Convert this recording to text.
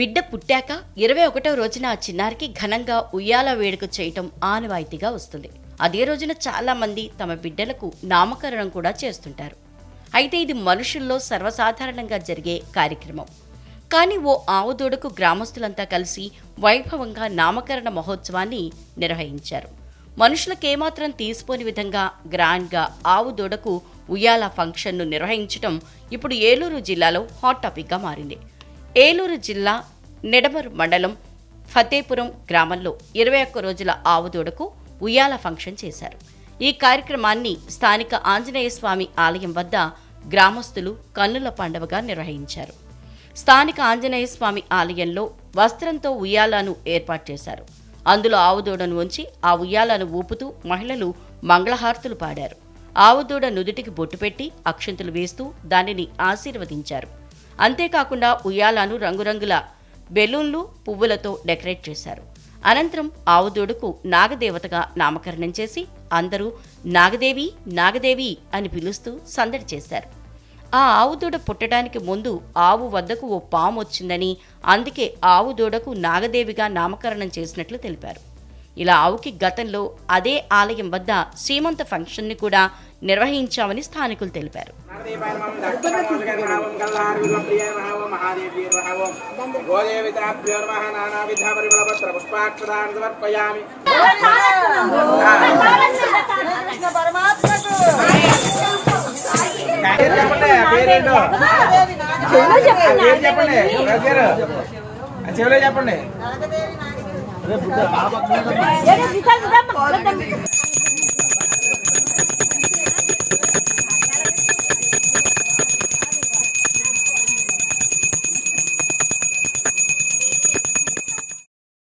బిడ్డ పుట్టాక ఇరవై ఒకటో రోజున ఆ చిన్నారికి ఘనంగా ఉయ్యాల వేడుక చేయటం ఆనవాయితీగా వస్తుంది. అదే రోజున చాలామంది తమ బిడ్డలకు నామకరణం కూడా చేస్తుంటారు. అయితే ఇది మనుషుల్లో సర్వసాధారణంగా జరిగే కార్యక్రమం. కానీ ఓ ఆవుదూడకు గ్రామస్తులంతా కలిసి వైభవంగా నామకరణ మహోత్సవాన్ని నిర్వహించారు. మనుషులకేమాత్రం తీసిపోని విధంగా గ్రాండ్గా ఆవుదోడకు ఉయ్యాల ఫంక్షన్ను నిర్వహించడం ఇప్పుడు ఏలూరు జిల్లాలో హాట్ టాపిక్గా మారింది. ఏలూరు జిల్లా నిడమరు మండలం ఫతేపురం గ్రామంలో ఇరవై ఒక్క రోజుల ఆవుదూడకు ఉయ్యాల ఫంక్షన్ చేశారు. ఈ కార్యక్రమాన్ని స్థానిక ఆంజనేయ స్వామి ఆలయం వద్ద గ్రామస్తులు కన్నుల పండవగా నిర్వహించారు. స్థానిక ఆంజనేయ స్వామి ఆలయంలో వస్త్రంతో ఉయ్యాలను ఏర్పాటు చేశారు. అందులో ఆవుదూడను ఉంచి ఆ ఉయ్యాలను ఊపుతూ మహిళలు మంగళహారతులు పాడారు. ఆవుదూడ నుదుటికి బొట్టు పెట్టి అక్షంతులు వేస్తూ దానిని ఆశీర్వదించారు. అంతేకాకుండా ఉయ్యాలను రంగురంగుల బెలూన్లు పువ్వులతో డెకరేట్ చేశారు. అనంతరం ఆవుదూడకు నాగదేవతగా నామకరణం చేసి అందరూ నాగదేవి నాగదేవి అని పిలుస్తూ సందడి చేశారు. ఆ ఆవుదూడ పుట్టడానికి ముందు ఆవు వద్దకు ఓ పాము వచ్చిందని అందుకే ఆవు దూడకు నాగదేవిగా నామకరణం చేసినట్లు తెలిపారు. ఇలా ఆవుకి గతంలో అదే ఆలయం వద్ద సీమంత ఫంక్షన్ని కూడా నిర్వహించామని స్థానికులు తెలిపారు. చెప్పండి. చెప్పండి.